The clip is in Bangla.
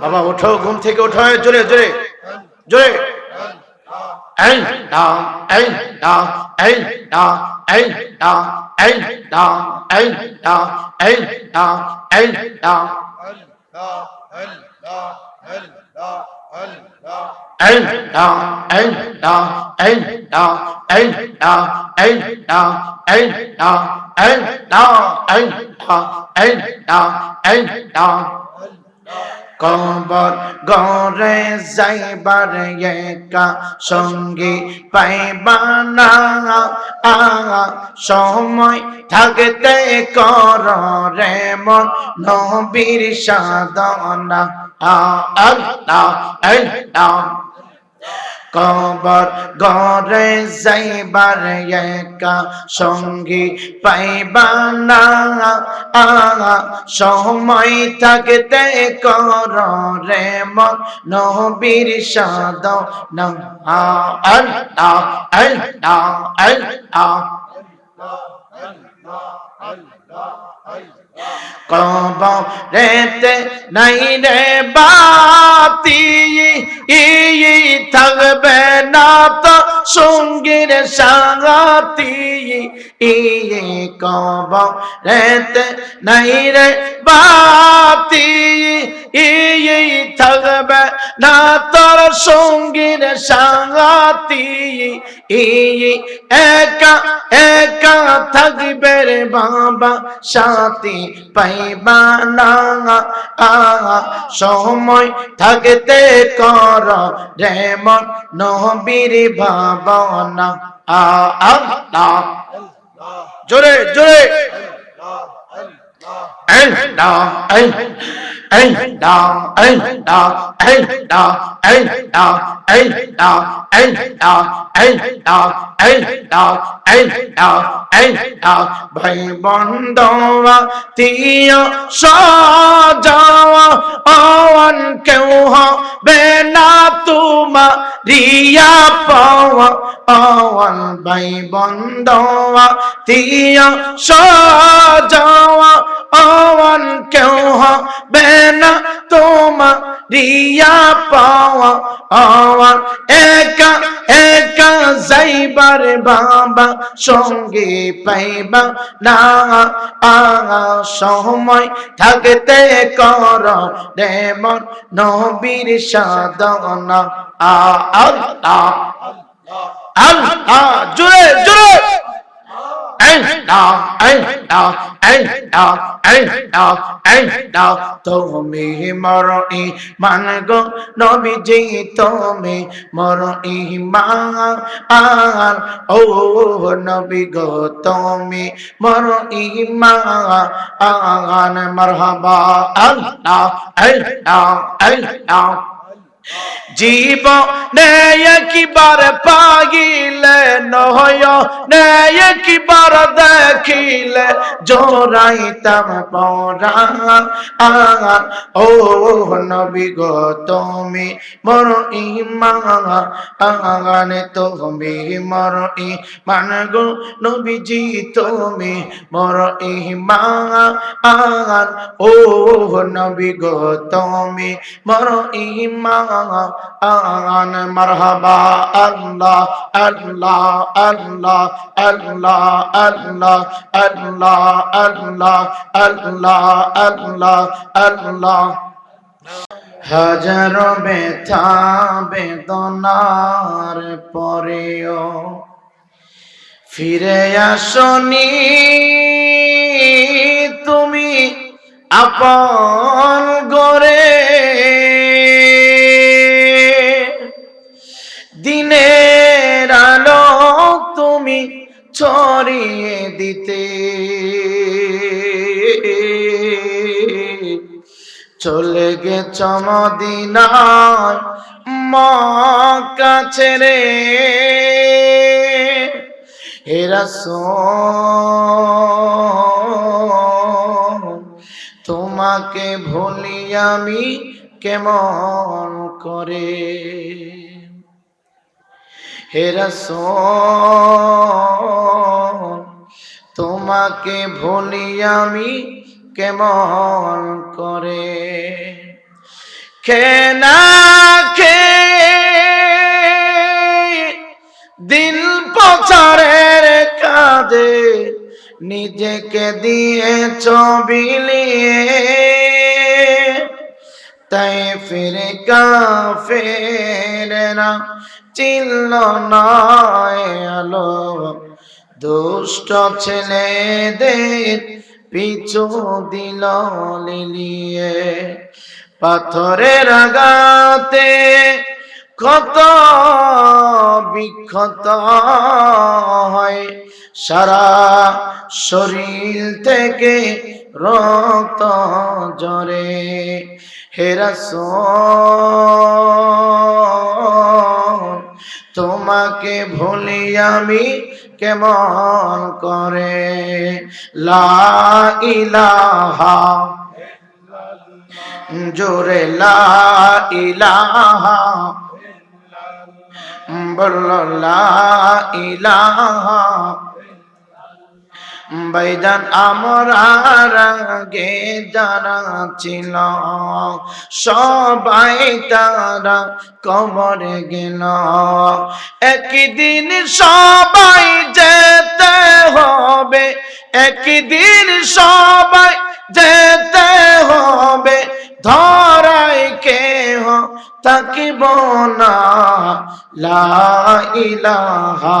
বাবা ওঠো ঘুম থেকে ওঠো জোরে জোরে জোরে কবর গরে যাইবার একা সঙ্গী পাইবানা সময় থাকতে কর রে মন নবীর সাধনা। কবর গরে যাইবার একা সঙ্গী পাইবা না। সময় থাকতে কর রে মন নবীর সাদ। না, আল্লাহ আল্লাহ আল্লাহ। কবরেতে নাই রে বাতি। থাকবে না তো সঙ্গীর সাগাতি ই কবরেতে নাই রে বাতি। ই থাকবে না তোর সঙ্গীর সাথী ই একা একা থাকবে রে বাবা সাথী পাইবা না। সময় থাকতে কর রে মন নবীর ভাবনা আ, আল্লাহ। জোরে জোরে। আল্লাহ ভাই বন্ধবা তিয় সাজাওয়া আওয়ান কেউ হবে না তোমা রিয়া পাওয়া আওয়ান ভাই বন্ধওয়া তিয় সাজাওয়া আওয়ান কেউ হবে না তোমা রিয়া পাওয়া আওয়ান একা একা যাইবার বাবা সঙ্গে পাইবা না। আ, সময় থাকতে কর রে নবীর সাধনা। আল্লাহ আল্লাহ জুরে জুরে আল্লাহ আল্লাহ Allah, তুমি মর ইমান গো নবীজি তুমি মর ইমান ও নবী গো তুমি মর ইমান মারহাবা আল্লাহ আল্লাহ আল্লাহ জীবনে একবার পাগিলে নয় একবার দেখিলে জোরাইতাম পরা ও নবী গো, তুমি মর ইমান তুমি মর ইমান গো, নবীজি, তুমি মর ইমান। ও নবী গো, তুমি মর ইমান আন মারহাবা আল্লাহ আল্লাহ আল্লাহ আল্লাহ আল্লাহ আল্লাহ আল্লাহ আল্লাহ আল্লাহ আল্লাহ। হাজার ব্যথা বেদনার পরেও ফিরে আসনি তুমি, আপন গরে দিনের আলো তুমি ছড়িয়ে দিতে। চলে গেছ মদিনায় কাছে রে হেরাস তোমাকে ভুলি আমি কেমন করে? হে রাসূল, তোমাকে ভুলি আমি কেমন করে? খেনা খে দিল প্রচারের কাজে নিজেকে দিয়ে চবিলিয়ে তাই ফিরে কাফেরা চিল্ল নয় আলো। দুষ্ট ছেলেদের পিছু দিল লিলিয়ে। পাথরের আগাতে কত বিক্ষত হয়। সারা শরীর থেকে রক্ত জরে হেরাস তোমাকে ভুলি আমি কেমন করে? লা ইলাহা জোরে লা ইলাহা বলল লা বাইজান আমার আগে যারা ছিল, সবাই তারা কবরে গেল। একদিন সবাই যেতে হবে, একদিন সবাই যেতে হবে ধরাই কেহ তাকিব না। লা ইলাহা